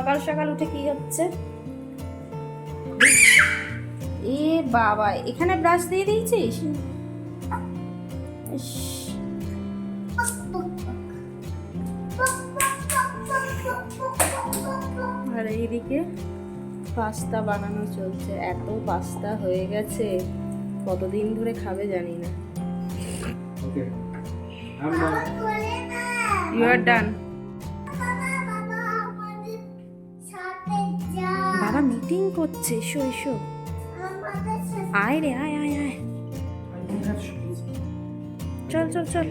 সকাল সকাল উঠে কি হচ্ছে? এ বাবা এখানে ব্রাশ দিয়ে দিয়েছিস? আর এইদিকে পাস্তা বানানো চলছে এত পাস্তা হয়ে গেছে কতদিন ধরে খাবে জানি না. ইউ আর ডান মিটিং করছে? এসো আয় রে, আয় আয় আয়. চল চল চল।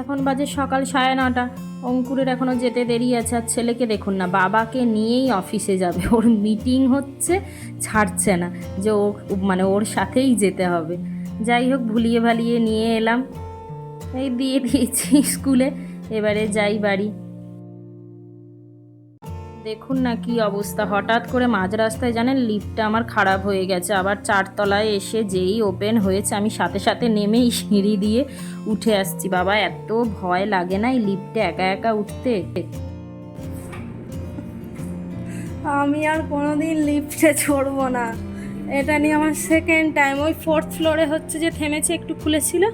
এখন বাজে সকাল সাড়ে নটা। অঙ্কুরের এখনও যেতে দেরি আছে, আর ছেলেকে দেখুন না, বাবাকে নিয়েই অফিসে যাবে। ওর মিটিং হচ্ছে, ছাড়ছে না, যে ও মানে ওর সাথেই যেতে হবে। যাই হোক, ভুলিয়ে ভালিয়ে নিয়ে এলাম। এই দিয়ে দিয়েছি স্কুলে, এবারে যাই বাড়ি। দেখুন না কি অবস্থা। হঠাৎ করে মাঝ রাস্তায় জানেন লিফটটা আমার খারাপ হয়ে গেছে। আবার চারতলায় এসে যেই ওপেন হয়েছে, আমি সাথে সাথে নেমেই সিঁড়ি দিয়ে উঠে আসছি। বাবা, এত ভয় লাগে না এই লিফটে একা একা উঠতে? আমি আর কোনোদিন লিফটে চড়বো না। এটা নিয়ে আমার সেকেন্ড টাইম ওই ফোর্থ ফ্লোরে হচ্ছে যে থেমেছে, একটু খুলেছিল।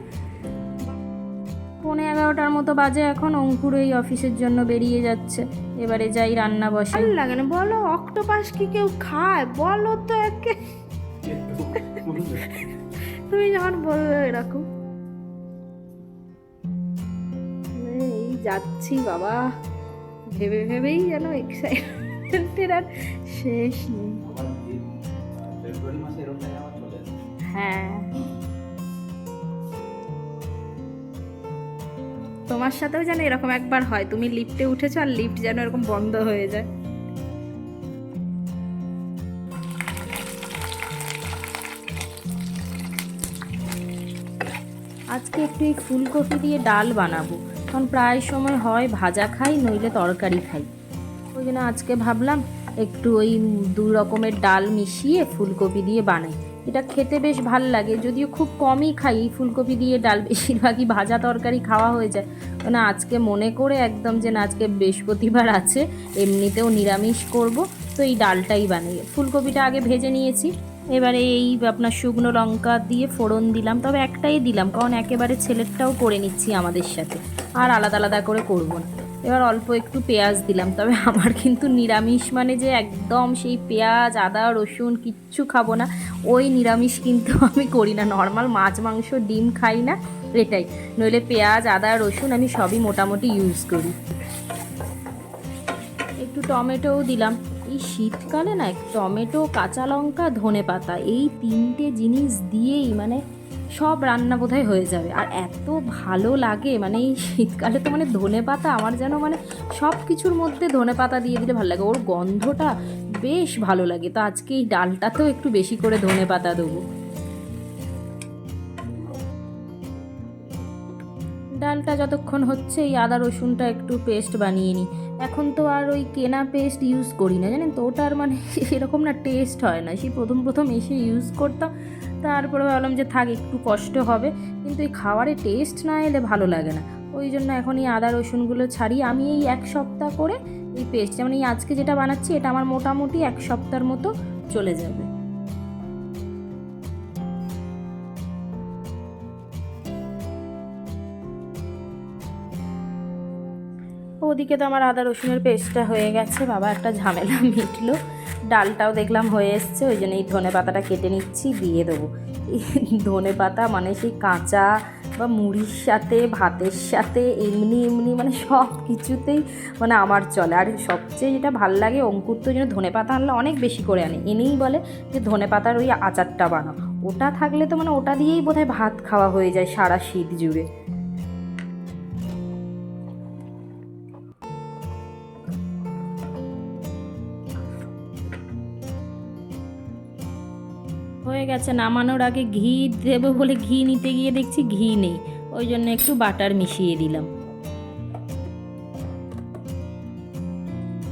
পৌনে এগারোটার মতো বাজে এখন অঙ্কুর এই অফিসের জন্য বেরিয়ে যাচ্ছে। এবারে যাই রান্না বসে। ভালো লাগে না। বলো অক্টোপাস কি কেউ খায়? বলো তো একে। তুমি যখন বলবে এরকম। এই যাচ্ছি বাবা। ভেবে ভেবেই যেন এক্সাইটমেন্টের আর শেষ নেই। হ্যাঁ। তোমার সাথেও যেন এরকম একবার হয়। তুমি লিফটে উঠেছো আর লিফট যেন এরকম বন্ধ হয়ে যায়। আজকে একটু এই ফুলকপি দিয়ে ডাল বানাবো। কারণ প্রায় সময় হয় ভাজা খাই, নইলে তরকারি খাই। ওই জন্য আজকে ভাবলাম একটু ওই দু রকমের ডাল মিশিয়ে ফুলকপি দিয়ে বানাই। এটা খেতে বেশ ভালো লাগে। যদিও খুব কমই খাই, এই ফুলকপি দিয়ে ডাল বেশিরভাগই ভাজা তরকারি খাওয়া হয়ে যায়। মানে আজকে মনে করে একদম যে না, আজকে বৃহস্পতিবার আছে, এমনিতেও নিরামিষ করব, তো এই ডালটাই বানাই ফুলকপিটা আগে ভেজে নিয়েছি, এবারে এই আপনার শুকনো লঙ্কা দিয়ে ফোড়ন দিলাম, তবে একটাই দিলাম, কারণ একেবারে ছেলেরটাও করে নিচ্ছি আমাদের সাথে, আর আলাদা আলাদা করে করব না। এবার অল্প একটু পেঁয়াজ দিলাম, তবে আমার কিন্তু নিরামিষ মানে যে একদম সেই পেঁয়াজ, আদা, রসুন কিচ্ছু খাব না, ওই নিরামিষ কিন্তু আমি করি না, নর্মাল মাছ, মাংস, ডিম খাই না, এটাই, নইলে পেঁয়াজ, আদা, রসুন আমি সবই মোটামুটি ইউজ করি। একটু টমেটোও দিলাম, এই শীতকালে না টমেটো, কাঁচা লঙ্কা ধনে পাতা এই তিনটে জিনিস দিয়েই মানে সব রান্না বোধহয় হয়ে যাবে। আর এত ভালো লাগে মানে এই শীতকালে তো মানে ধনে পাতা আমার যেন মানে সব কিছুর মধ্যে ধনে পাতা দিয়ে দিলে ভালো লাগে। ওর গন্ধটা বেশ ভালো লাগে। তো আজকে এই ডালটাতেও একটু বেশি করে ধনে পাতা দেবো। ডালটা যতক্ষণ হচ্ছে এই আদা রসুনটা একটু পেস্ট বানিয়ে নিই। এখন তো আর ওই কেনা পেস্ট ইউজ করি না, জানেন তো? ওটার মানে এরকম না টেস্ট হয় না। সেই প্রথম প্রথম এসে ইউজ করতাম, তারপরে ভাবলাম যে থাক, একটু কষ্ট হবে। কিন্তু এই খাবারে টেস্ট না এলে ভালো লাগে না। ওই জন্য এখন এই আদা রসুনগুলো ছাড়িয়ে আমি এই এক সপ্তাহ করে এই পেস্ট যেমন এই আজকে যেটা বানাচ্ছি, এটা আমার মোটামুটি এক সপ্তাহের মতো চলে যাবে। ওদিকে তো আমার আদা রসুনের পেস্টটা হয়ে গেছে। বাবা, একটা ঝামেলা মিটলো। ডালটাও দেখলাম হয়ে এসছে, ওই জন্য এই ধনে পাতাটা কেটে নিচ্ছি, দিয়ে দেবো। ধনে পাতা মানে সেই কাঁচা বা মুড়ির সাথে, ভাতের সাথে, এমনি এমনি মানে সব কিছুতেই মানে আমার চলে। আর সবচেয়ে যেটা ভালো লাগে, অঙ্কুর তো যেন ধনে পাতা আনলে অনেক বেশি করে আনে। এনেই বলে যে ধনে পাতার ওই আচারটা বানাও। ওটা থাকলে তো মানে ওটা দিয়েই বোধহয় ভাত খাওয়া হয়ে যায় সারা শীত জুড়ে। হয়ে গেছে, নামানোর আগে ঘি দেবো বলে ঘি নিতে গিয়ে দেখছি ঘি নেই, ওই জন্য একটু বাটার মিশিয়ে দিলাম।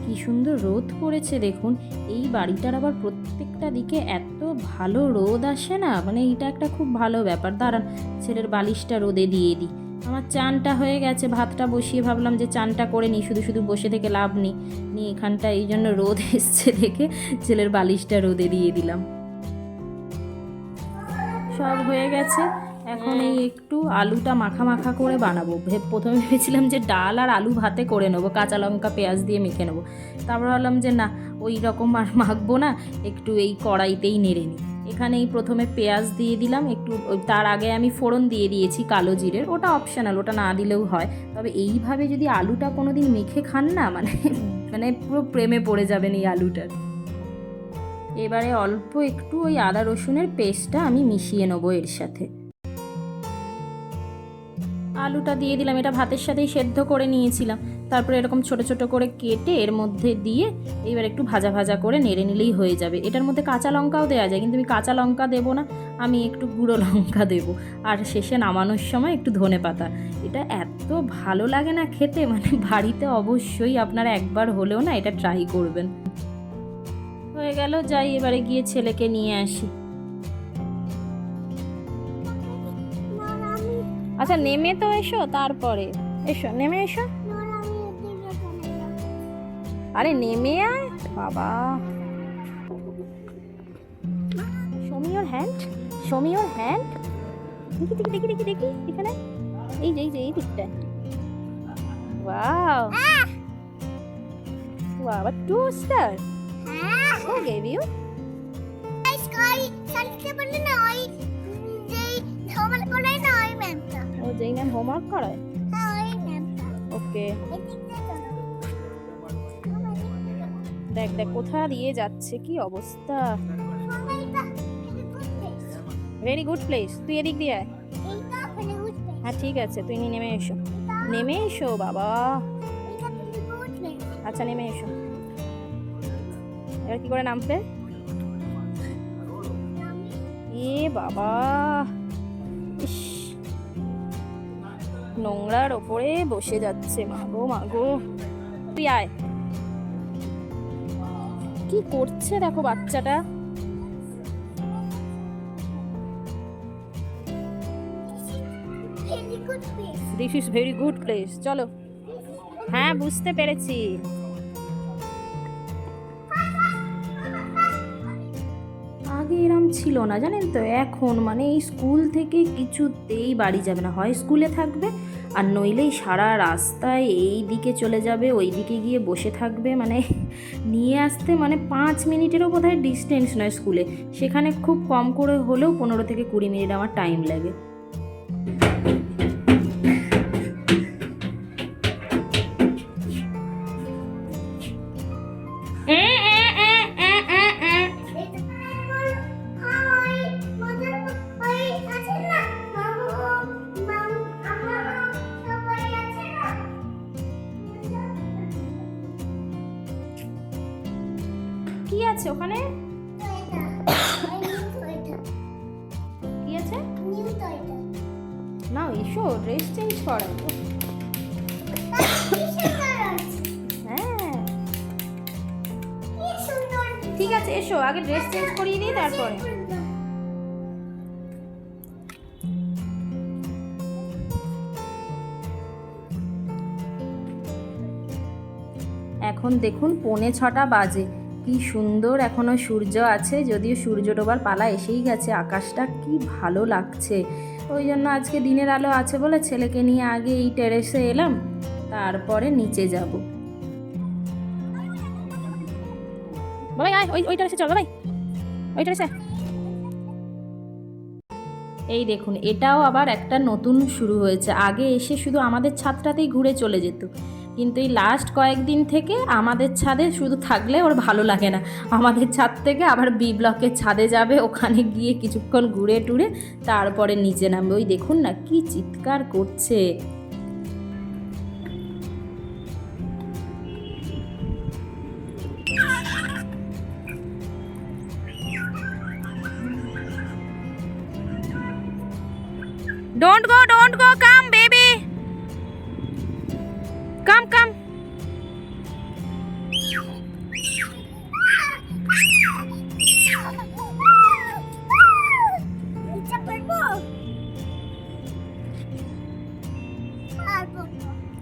কি সুন্দর রোদ পড়েছে দেখুন, এই বাড়িটার আবার প্রত্যেকটা দিকে এত ভালো রোদ আসে না মানে এটা একটা খুব ভালো ব্যাপার। দাঁড়ান, ছেলের বালিশটা রোদে দিয়ে দিই। আমার চানটা হয়ে গেছে, ভাতটা বসিয়ে ভাবলাম যে চানটা করে নিই, শুধু শুধু বসে থেকে লাভ নেই। নিয়ে এখানটা এই জন্য রোদ এসছে দেখে ছেলের বালিশটা রোদে দিয়ে দিলাম। সব হয়ে গেছে। এখন এই একটু আলুটা মাখা মাখা করে বানাবো। প্রথমে ভেবেছিলাম যে ডাল আর আলু ভাতে করে নেব, কাঁচা লঙ্কা, পেঁয়াজ দিয়ে মেখে নেব। তারপর ভাবলাম যে না, ওই রকম আর মাখবো না, একটু এই কড়াইতেই নেড়ে নিই। এখানে এই প্রথমে পেঁয়াজ দিয়ে দিলাম, একটু তার আগে আমি ফোড়ন দিয়ে দিয়েছি কালো জিরের, ওটা অপশনাল ওটা না দিলেও হয়। তবে এইভাবে যদি আলুটা কোনো দিন মেখে খান না মানে মানে পুরো প্রেমে পড়ে যাবেন এই আলুটার। এবারে অল্প একটু ওই আদা রসুনের পেস্টটা আমি মিশিয়ে নেব এর সাথে। আলুটা দিয়ে দিলাম, এটা ভাতের সাথেই সেদ্ধ করে নিয়েছিলাম। তারপরে এরকম ছোট ছোট করে কেটে এর মধ্যে দিয়ে এবার একটু ভাজা ভাজা করে নেড়ে নিলেই হয়ে যাবে। এটার মধ্যে কাঁচা লঙ্কাও দেওয়া যায়, কিন্তু আমি কাঁচা লঙ্কা দেবো না, আমি একটু গুঁড়ো লঙ্কা দেবো। আর শেষে নামানোর সময় একটু ধনে পাতা। এটা এত ভালো লাগে না খেতে মানে বাড়িতে অবশ্যই আপনারা একবার হলেও না এটা ট্রাই করবেন। হয়ে গেল যাই এবারে গিয়ে ছেলেকে নিয়ে আসি। আচ্ছা নেমে তো এসো তারপরে। এসো নেমে এসো। আরে নেমে আয় বাবা। শোমিওর হ্যান্ড শোমিওর হ্যান্ড দেখি দেখি দেখি দেখি দেখি এখানে। এই যে এই যে এই দিকটায়। ওয়াও বাবা two star who gave you ও যেই ম্যাম হোমওয়ার্ক করায় ওকে দেখ দেখ কোথা দিয়ে যাচ্ছে কি অবস্থা ভেরি গুড প্লেস তুই এদিক দিয়ে আয় হ্যাঁ ঠিক আছে তুই নিয়ে নেমে এসো নেমে এসো বাবা আচ্ছা নেমে এসো এবার কি করে নামবে এ বাবা। ইস। নোংরার ওপরে বসে যাচ্ছে মাগো মাগো তুই আয়। কি করছে দেখো বাচ্চাটা? This is very good place চলো। হ্যাঁ বুঝতে পেরেছি। আগে এরম ছিল না, জানেন তো? এখন মানে এই স্কুল থেকে কিছুতেই বাড়ি যাবে না। হয় স্কুলে থাকবে আর নইলেই সারা রাস্তায় এই দিকে চলে যাবে, ওই দিকে গিয়ে বসে থাকবে। মানে নিয়ে আসতে মানে পাঁচ মিনিটেরও বোধহয় ডিস্টেন্স নয় স্কুলে। সেখানে খুব কম করে হলেও পনেরো থেকে কুড়ি মিনিট আমার টাইম লাগে। আছে? না এসো ড্রেস চেঞ্জ করাই হ্যাঁ। ঠিক আছে এসো আগে ড্রেস চেঞ্জ করিয়ে দিই তারপরে। এখন দেখুন পৌনে ছটা বাজে। কি সুন্দর এখনও সূর্য আছে যদিও সূর্য ডোবার পালা এসেই গেছে আকাশটা কি ভালো লাগছে। ওই জন্য আজকে দিনের আলো আছে বলে ছেলেকে নিয়ে আগে এই টেরেসে এলাম তারপরে নিচে যাব। বাবাই আয় ওই ওই টেরেসে চল বাবাই। ওই টেরেসে এই দেখুন এটাও আবার একটা নতুন শুরু হয়েছে। আগে এসে শুধু আমাদের ছাদটাতেই ঘুরে চলে যেত। কিন্তু এই লাস্ট কয়েকদিন থেকে আমাদের ছাদে শুধু থাকলে ওর ভালো লাগে না। আমাদের ছাদ থেকে আবার বি ব্লকের ছাদে যাবে ওখানে গিয়ে কিছুক্ষণ ঘুরে টুরে তারপরে নিচে নামবে। ওই দেখুন না কি চিৎকার করছে। Don't go, don't go,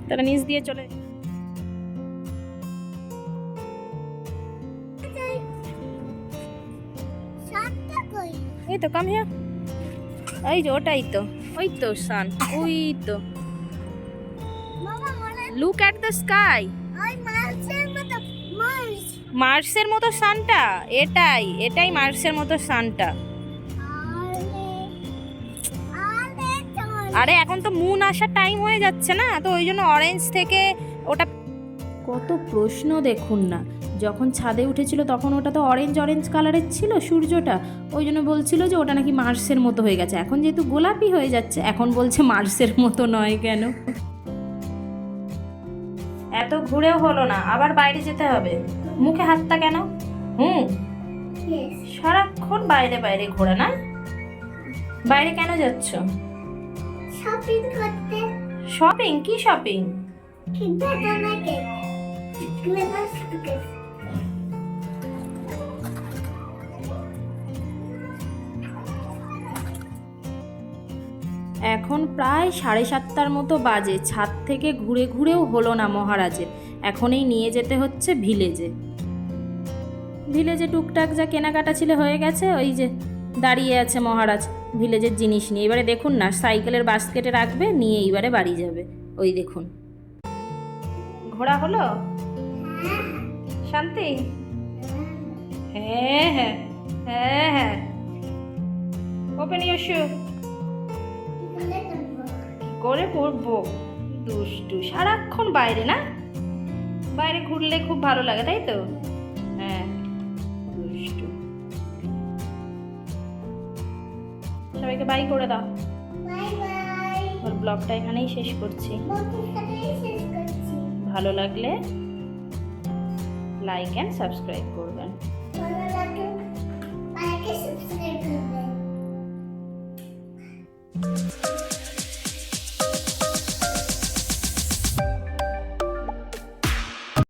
তাহলে নিচ দিয়ে চলে এই তো কাম হিয়া এই যে, ওটাই তো, ওই তো সান ওই তো। লুক অ্যাট দ্য স্কাই মার্সের মতো সানটা এটাই এটাই মার্সের মতো সানটা আরে এখন তো মুন আসার টাইম হয়ে যাচ্ছে না তো ওই জন্য অরেঞ্জ থেকে ওটা কত প্রশ্ন দেখুন না। যখন ছাদে উঠেছিল তখন ওটা তো অরেঞ্জ অরেঞ্জ কালারের ছিল সূর্যটা। ওই জন্য বলছিল যে ওটা নাকি মার্সের মতো হয়ে গেছে। এখন যেহেতু গোলাপি হয়ে যাচ্ছে এখন বলছে মার্সের মতো নয় কেন? এত ঘুরেও হলো না আবার বাইরে যেতে হবে। মুখে হাতটা কেন? হুম। সারাক্ষণ বাইরে বাইরে ঘোরা না? বাইরে কেন যাচ্ছ? শপিং করতে। শপিং কি শপিং এখন প্রায় সাড়ে সাতটার মতো বাজে। ছাদ থেকে ঘুরে ঘুরেও হলো না মহারাজের এখনই নিয়ে যেতে হচ্ছে ভিলেজে ভিলেজে টুকটাক যা কেনাকাটা ছিল হয়ে গেছে ওই যে দাঁড়িয়ে আছে মহারাজ। ভিলেজের জিনিস নিয়ে। এবারে দেখুন না, সাইকেলের বাস্কেটে রাখবে, নিয়ে এইবারে বাড়ি যাবে। ওই দেখুন। ঘোরা হলো? শান্তি? হ্যাঁ হ্যাঁ হ্যাঁ হ্যাঁ। ওপেন ইউর শু করে পড়ব দুষ্টু। সারাক্ষণ বাইরে না? বাইরে ঘুরলে খুব ভালো লাগে, তাই তো? সবাইকে বাই করে দাও। ওর ব্লগটা এখানেই শেষ করছি। ভালো লাগলে লাইক অ্যান্ড সাবস্ক্রাইব করবেন। ভালো লাগে লাইক সাবস্ক্রাইব করবেন।